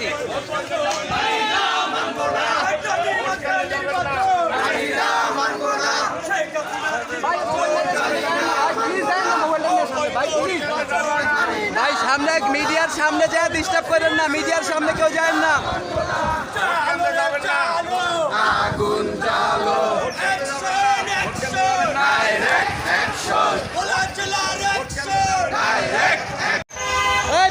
বেশি ভাই সামনে মিডিয়ার সামনে যায় ডিস্টার্ব করেন না মিডিয়ার সামনে কেউ যায় না। এই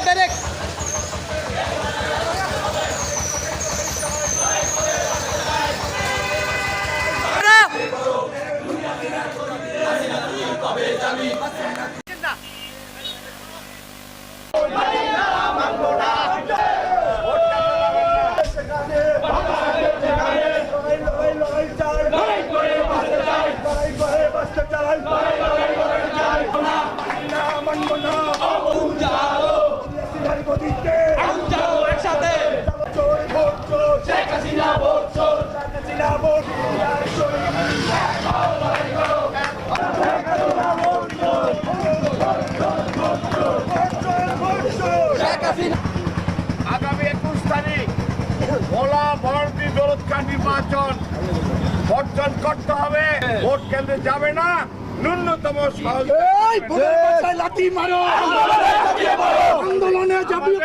আগামী একুশ তারিখ ভোলা ভরতি দৌলতকা নির্বাচন। বর্জন করতে হবে। ভোট কেন্দ্রে যাবে না। ন্যূনতম লাঠি মারো। আন্দোলনে ঝাঁপিয়ে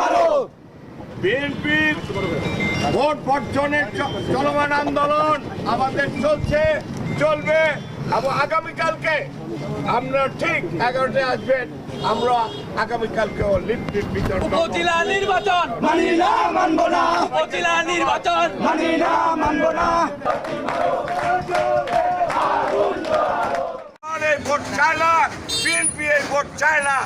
পড়ো। বিএনপির ভোট বর্জনের চলমান আন্দোলন আমাদের চলছে চলবে। এবং আগামীকালকে আমরা ঠিক এগারোটায় আসবেন। আমরা আগামীকালকেও লিফটের বিতরণ। উপজেলা নির্বাচন। মানি না মানবো না। উপজেলা নির্বাচন। মানি না মানবো না। ভোট চায় না বিএনপি এই ভোট চায় না।